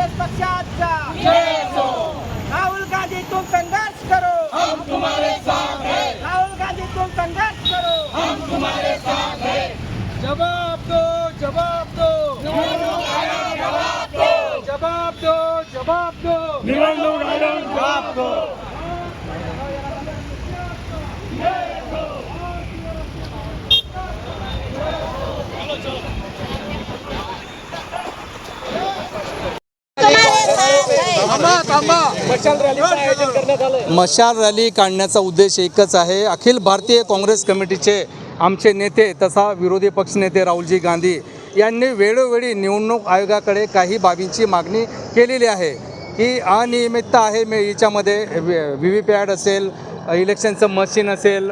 कांग्रेस पक्षाचा राहुल गांधी तुम संघर्ष करो. हम तुम्हारे साथ हैं. राहुल गांधी तुम संघर्ष करो. हम तुम्हारे साथ हैं. जवाब दो जवाब दो. जवाब दो. जवाब दो जवाब दो. जवाब दो. मशाल रॅली काढण्याचा उद्देश एकच आहे अखिल भारतीय काँग्रेस कमिटीचे आमचे नेते तसा विरोधी पक्षनेते राहुलजी गांधी यांनी वेळोवेळी निवडणूक आयोगाकडे काही बाबींची मागणी केलेली आहे की अनियमितता आहे मे याच्यामध्ये व्ही व्ही पॅड असेल इलेक्शनचं मशीन असेल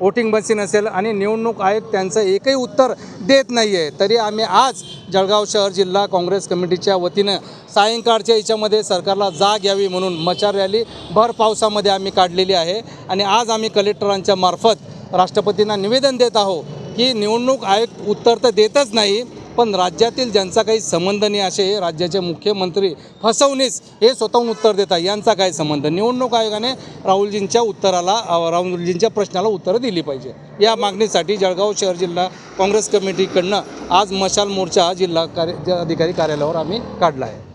वोटिंग मशीन असेल आणि निवडणूक आयोग त्यांचं एकही उत्तर देत नाही आहे तरी आम्ही आज जळगाव शहर जिल्हा काँग्रेस कमिटीच्या वतीनं सायंकाळच्या याच्यामध्ये सरकारला जाग यावी म्हणून मचार रॅली भर पावसामध्ये आम्ही काढलेली आहे. आणि आज आम्ही कलेक्टरांच्या मार्फत राष्ट्रपतींना निवेदन देत आहोत की निवडणूक आयोग उत्तर तर देतच नाही पण राज्यातील ज्यांचा काही संबंध नाही असे राज्याचे मुख्यमंत्री फसवणीस हे स्वतःहून उत्तर देतात यांचा काय संबंध? निवडणूक आयोगाने राहुलजींच्या उत्तराला राहुलजींच्या प्रश्नाला उत्तरं दिली पाहिजे. या मागणीसाठी जळगाव शहर जिल्हा काँग्रेस कमिटीकडनं आज मशाल मोर्चा जिल्हा कार्य अधिकारी कार्यालयावर आम्ही काढला आहे.